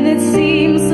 and it seems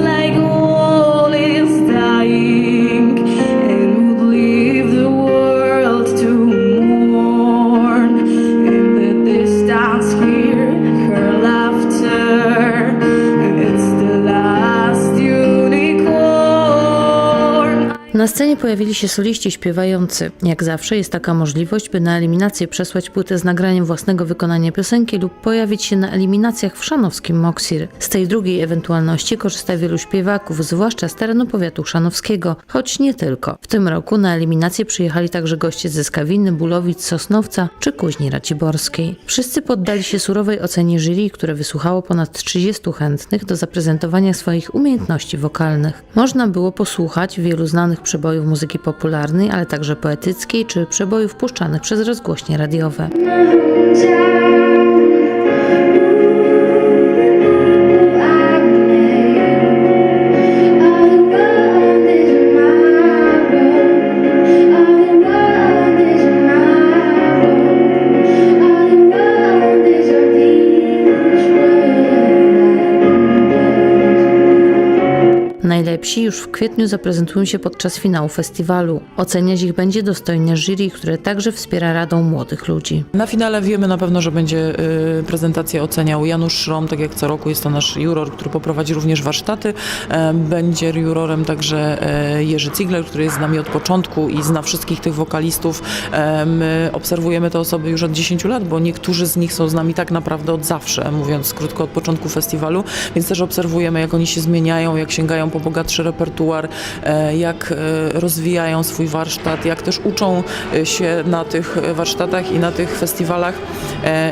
Na scenie pojawili się soliści śpiewający. Jak zawsze jest taka możliwość, by na eliminację przesłać płytę z nagraniem własnego wykonania piosenki lub pojawić się na eliminacjach w szanowskim Moksir. Z tej drugiej ewentualności korzysta wielu śpiewaków, zwłaszcza z terenu powiatu szanowskiego, choć nie tylko. W tym roku na eliminację przyjechali także goście ze Skawiny, Bulowic, Sosnowca czy Kuźni Raciborskiej. Wszyscy poddali się surowej ocenie jury, które wysłuchało ponad 30 chętnych do zaprezentowania swoich umiejętności wokalnych. Można było posłuchać wielu znanych przebojów muzyki popularnej, ale także poetyckiej czy przebojów puszczanych przez rozgłośnie radiowe. Najlepsi już w kwietniu zaprezentują się podczas finału festiwalu. Oceniać ich będzie dostojne jury, które także wspiera Radą Młodych Ludzi. Na finale wiemy na pewno, że będzie y, prezentację oceniał Janusz Szrom, tak jak co roku jest to nasz juror, który poprowadzi również warsztaty. E, Będzie jurorem także e, Jerzy Ziegler, który jest z nami od początku i zna wszystkich tych wokalistów. E, My obserwujemy te osoby już od 10 lat, bo niektórzy z nich są z nami tak naprawdę od zawsze, mówiąc krótko, od początku festiwalu, więc też obserwujemy, jak oni się zmieniają, jak sięgają po bogatszy repertuar, e, jak e, rozwijają swój warsztat, jak też uczą e, się na tych warsztatach i na tych festiwalach,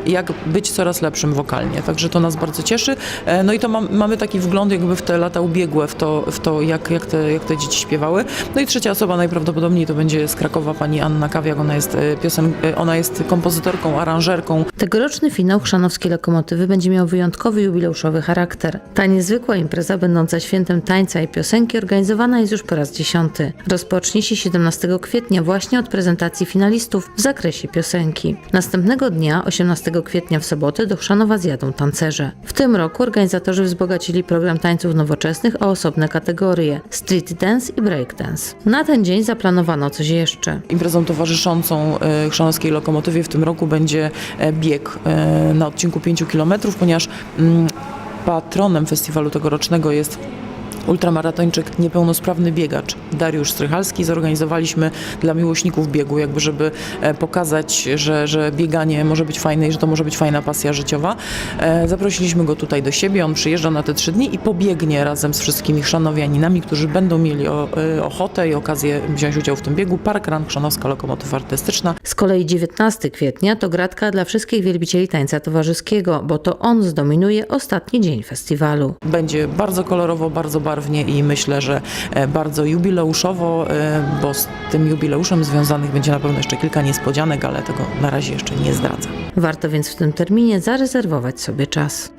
jak być coraz lepszym wokalnie. Także to nas bardzo cieszy. No i to mam, mamy taki wgląd jakby w te lata ubiegłe, w to, w to jak, jak, te, jak te dzieci śpiewały. No i trzecia osoba najprawdopodobniej to będzie z Krakowa pani Anna Kawiak. Ona jest, piosen, ona jest kompozytorką, aranżerką, Tegoroczny finał Chrzanowskiej Lokomotywy będzie miał wyjątkowy jubileuszowy charakter. Ta niezwykła impreza, będąca świętem tańca i piosenki, organizowana jest już po raz dziesiąty. Rozpocznie się 17 kwietnia właśnie od prezentacji finalistów w zakresie piosenki. Następnego dnia, 18 kwietnia w sobotę, do Chrzanowa zjadą tancerze. W tym roku organizatorzy wzbogacili program tańców nowoczesnych o osobne kategorie street dance i break dance. Na ten dzień zaplanowano coś jeszcze. Imprezą towarzyszącą e, Chrzanowskiej Lokomotywie w tym roku będzie e, bieg e, na odcinku 5 km, ponieważ mm, patronem festiwalu tegorocznego jest ultramaratończyk, niepełnosprawny biegacz Dariusz Strychalski. Zorganizowaliśmy dla miłośników biegu, jakby żeby e, pokazać, że, że bieganie może być fajne i że to może być fajna pasja życiowa. E, Zaprosiliśmy go tutaj do siebie, on przyjeżdża na te trzy dni i pobiegnie razem z wszystkimi chrzanowianinami, którzy będą mieli e, ochotę i okazję wziąć udział w tym biegu. Park Run Chrzanowska Lokomotywa Artystyczna. Z kolei 19 kwietnia to gratka dla wszystkich wielbicieli tańca towarzyskiego, bo to on zdominuje ostatni dzień festiwalu. Będzie bardzo kolorowo, bardzo barwnie i myślę, że e, bardzo jubileuszowo, e, bo z tym jubileuszem związanych będzie na pewno jeszcze kilka niespodzianek, ale tego na razie jeszcze nie zdradzę. Warto więc w tym terminie zarezerwować sobie czas.